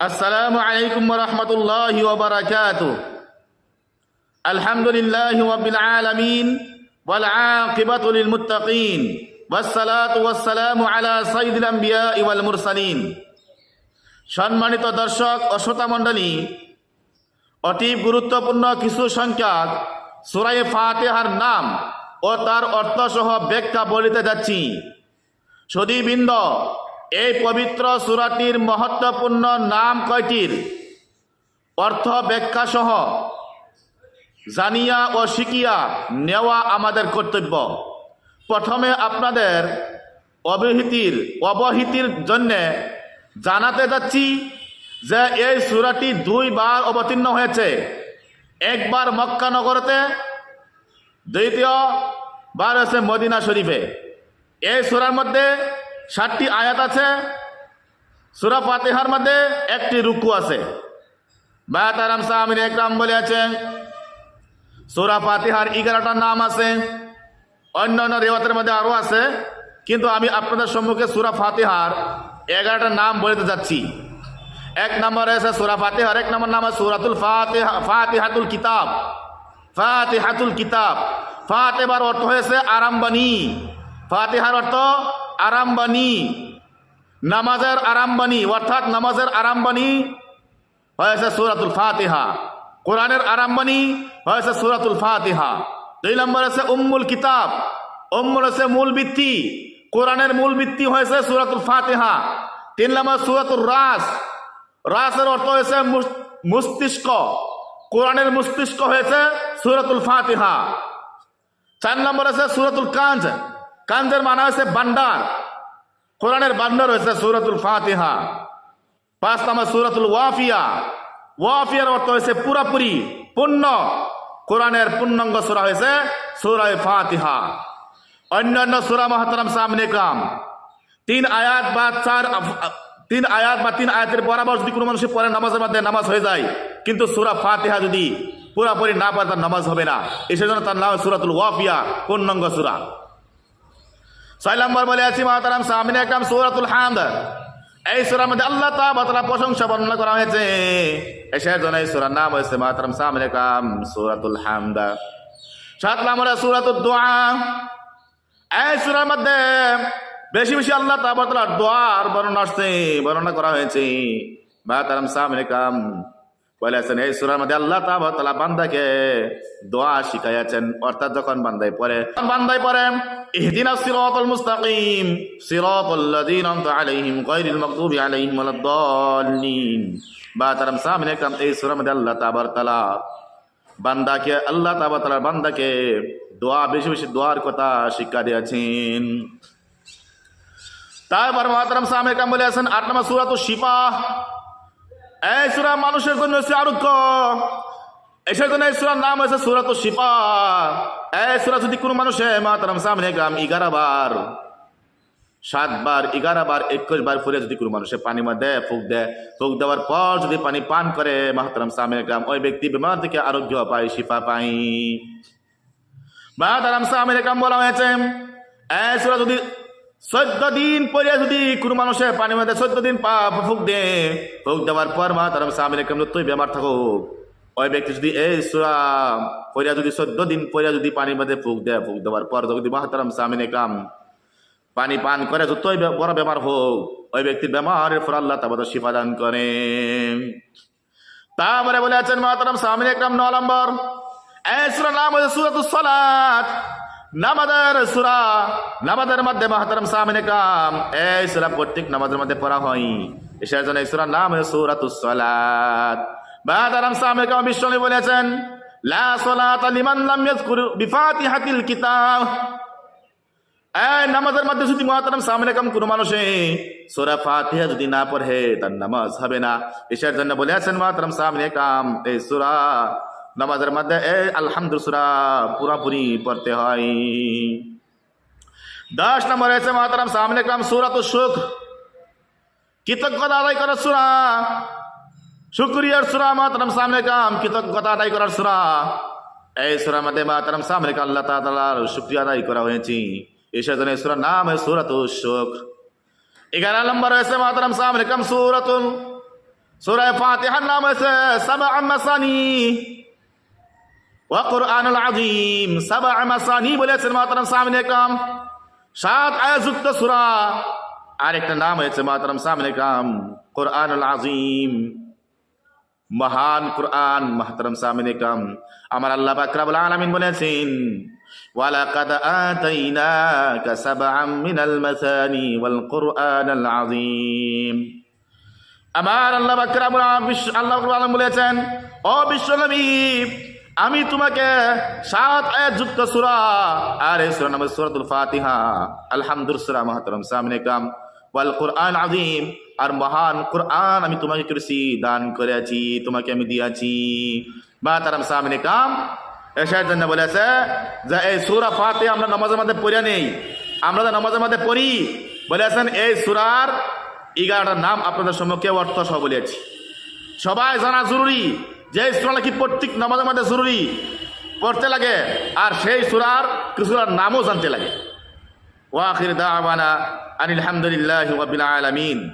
السلام عليكم ورحمة الله وبركاته الحمد لله رب العالمين والعاقبة للمتقين والصلاة والسلام على سيد الأنبياء والمرسلين সম্মানিত দর্শক ও শ্রোতা মণ্ডলী অতি গুরুত্বপূর্ণ কিছু সংখ্যক সুরাই ফাতেহার নাম ও তার অর্থসহ ব্যাখ্যা বলিতে যাচ্ছি সদীবৃন্দ এই পবিত্র সুরাটির মহত্বপূর্ণ নাম কয়টির? অর্থ ব্যাখ্যা সহ জানিয়া ও শিখিয়া নেওয়া আমাদের কর্তব্য। প্রথমে আপনাদের অবহিতির অবহিতির জন্যে জানাতে যাচ্ছি যে এই সুরাটি দুইবার অবতীর্ণ হয়েছে। একবার মক্কানগরতে দ্বিতীয় বার হচ্ছে মদিনা শরীফে। এই সুরার মধ্যে ষাটটি আয়াত আছে। সুরা ফাতেহার মধ্যে একটি রুকু আছে। বায়াতারাম সাহামিন একরাম বলেছেন, সুরা ফাতিহার এগারোটা নাম আছে। অন্য অন্য রেওয়াতের মধ্যে আরও আছে, কিন্তু আমি আপনাদের সম্মুখে সুরা ফাতিহার এগারোটা নাম বলতে যাচ্ছি। এক নম্বর আছে সুরা ফাতিহার, এক নম্বর নাম আছে সুরাতুল ফাতিহা, ফাতিহাতুল কিতাব। ফাতিহাতুল কিতাব। ফাতেবার অর্থ হয়েছে আরামবাণী ফাতিহার অর্থ আরামবাণী। নামাজের আরামবাণী, অর্থাৎ নামাজের আরামবাণী হয়েছে সুরাতুল ফাতিহা। কোরআনের আরামবাণী হয়েছে সুরাতুল ফাতিহা। দুই নম্বর আছে উম্মুল কিতাব, উম্মুল আছে মূল ভিত্তি। কোরআনের মূল ভিত্তি হয়েছে সুরাতুল ফাতিহা। তিন নম্বর সুরাতুল রাস। রাসের অর্থ হয়েছে মুস- মস্তিষ্ক। কোরআনের মস্তিষ্ক হয়েছে সুরাতুল ফাতিহা। চার নম্বর আছে সুরাতুল কাঞ্জ কাঞ্জের মানা হয়েছে বান্ডার কোরআনের বান্ডার হয়েছে সুরতুল ফাতিহা। পাঁচ নম্বর সুরাতুল ওয়াফিয়া। ওয়াফিয়ার অর্থ হয়েছে পুরাপুরি, পূর্ণ। কোরআনের পূর্ণাঙ্গ সুরা হয়েছে সুরায় ফাতিহা। অন্যান্য সুরা মহাতারাম সামনে কাম। তিন আয়াত বা চার তিন আয়াত বা তিন আয়াতের বরাবর যদি কোনো মানুষের পরে নামাজের মধ্যে নামাজ হয়ে যায়, কিন্তু সুরা ফাতিহা যদি পুরাপুরি না পারে তার নামাজ হবে না। এই সেজন্য তার নাম সুরাতুল ওয়াফিয়া, পূর্ণাঙ্গ সুরা। ছয় নম্বর বলে আছি, মহাতারাম সামিনে একরাম, সুরাতুল হামদ। এই সুরার মধ্যে আল্লাহ তাআলা প্রশংসা বর্ণনা করা হয়েছে। এসের জন্য এই সুরার নাম হয়েছে, মহাতারাম সামিনে একরাম, সুরাতুল হামদ। সাত নম্বর সুরাতুল দোয়া এই সুরার মধ্যে বেশি বেশি আল্লাহ তাআলার দোয়ার বর্ণনা আসছে, বর্ণনা করা হয়েছে। মহাতারাম সামিনে একরাম বলেছেন এই সুরার মধ্যে আল্লাহ তাআলা বান্দাকে দোয়া শিখাইয়াছেন। অর্থাৎ যখন বান্দায় পড়ে বান্দায় পড়ে ইহদিনাস সিরাতাল মুস্তাকিম, সিরাতাল লাযিনা আনতা আলাইহিম গায়রিল মাগদুবি আলাইহিম ওয়ালাদ-দাল্লিন বা তারাম সামনে কাম এই সূরার মধ্যে আল্লাহ তাআলা বান্দাকে, আল্লাহ তাআলা বান্দাকে দোয়া, বেশি বেশি দোয়ার কথা শিক্ষা দিয়েছেন। তারপর মহাতারাম সামনে কাম বলে আছেন আট নম্বর সূরাতুশ শিফা। এই সুরা মানুষের জন্য হচ্ছে আরোগ্য এসের জন্য এই সুরার নাম হয়েছে সুরাত শিপা এই সুরা যদি কোনো মানুষে মাতারাম সামনে গ্রাম এগারো বার সাতবার এগারো বার, একুশ বার ফুলে যদি কোনো মানুষের পানি মধ্যে ফুক দেয়, ফুক দেওয়ার পর যদি পানি পান করে মাহতারাম সামনে গ্রাম, ওই ব্যক্তি বিমার থেকে আরোগ্য পায়, শিফা পাই মাহতারাম সামনে গ্রাম বলা হয়েছে। এই সুরা যদি চোদ্দ দিন পরে যদি কোনো মানুষের পানির মধ্যে চোদ্দ দিন পা ফুক দে ফুক দেওয়ার পর মা তার সামনে কেমন তুই বেমার থাকুক। ওই ব্যক্তি যদি এই সুরা পরিয়া যদি চোদ্দ দিন পরিয়া যদি পানির মধ্যে ফুক দেয় ফুক দেওয়ার পর যদি মা মাহাতারাম সামনে কাম পানি পান করে, যতই বড় বেমার হোক, ওই ব্যক্তির বেমারের পর আল্লাহ তাবাদ শিফা দান করে। তারপরে বলে আছেন মাতারাম সামনে একরাম ন নম্বর। এই সুরা নাম হচ্ছে সুরাতুস সালাত। নামাজের সুরা, নামাজের মধ্যে মাহাতারাম সামনে কাম এই সুরা প্রত্যেক নামাজের মধ্যে পড়া হয়। এসের জন্য নাম হচ্ছে সুরাতুস সালাত। মাহাতারাম সামনে কাম বিশ্বনী বলেছেন, লা সালাতা লিমান লাম ইয়াজকুর বিফাতিহাতিল কিতাব। এই নামাজের মধ্যে যদি মহাতারাম সামনে কাম কোনো মানুষে সোরা ফাতিহা যদি না পড়ে, তার নামাজ হবে না। এসের জন্য বলে আছেন সামনে কাম এই সুরা নামাজের মধ্যে এই আলহামদুল সুরা পুরাপুরি পড়তে হয়। দশ নম্বর আছে মহাতারাম, সামনে কাম সুরাত সুখ কৃতজ্ঞতা আদায় করার সুরা। শুক্রিয়ার সুরা, মহাতারাম, সামনে কাম কৃতজ্ঞতা আদায় করার সুরা। এই সুরার মধ্যে, মহাতারাম, সামনে কাম আল্লাহ তাআলার শুক্রিয়া আদায় করা হয়েছে। এই সেজন্য সুরার নাম সুরাত সুখ এগারো নম্বর হয়েছে মহাতারাম, সামনে কাম সুরাতুল সুরায় ফাতিহার নাম হয়েছে সাবা মাসানি ওয়া কোরআনুল আজিম সাবা মাসানি বলেছেন মাতারাম সামনে কাম সাত আয়াযুক্ত সূরা। আর একটা নাম হয়েছে মাতারাম সামনে কাম কোরআনুল আজিম মহান কোরআন মাহতারাম সামনে কাম আমার আল্লাহ পাক রব্বুল আলামিন বলেছেন, ওয়ালাকাদ আতাইনাকা সাবআম মিনাল মাসানি ওয়াল কোরআনাল আজিম আমার আল্লাহ বিশ্ব- আল্লাহ বলেছেন, ও বিশ্বনবী আমি তোমাকে সাত আয়াত যুক্ত সুরা, আর এই সূরা নাম সূরাতুল ফাতিহা। আলহামদুলিল্লাহ সূরা মাহতারাম সামনে কাম ওয়াল কোরআন আজিম আর মহান কোরআন আমি তোমাকে করেছি, দান করেছি, তোমাকে আমি দিয়েছি। বা তারাম সামনে কাম এসার জন্য বলেছে যে, এই সুরা ফাতে আমরা নামাজের মধ্যে পড়ে নেই, আমরা যে নামাজের মধ্যে পড়ি। বলেছেন, এই সুরার এগারোটার নাম আপনাদের সম্মুখে অর্থ সহ বলেছি। সবাই জানা জরুরি যে সুরা নাকি প্রত্যেক নামাজের মধ্যে জরুরি, পড়তে লাগে, আর সেই সুরার কিছুরার নামও জানতে লাগে। ওয়াখির দাওয়ানা আনিল হামদুলিল্লাহ আলামিন।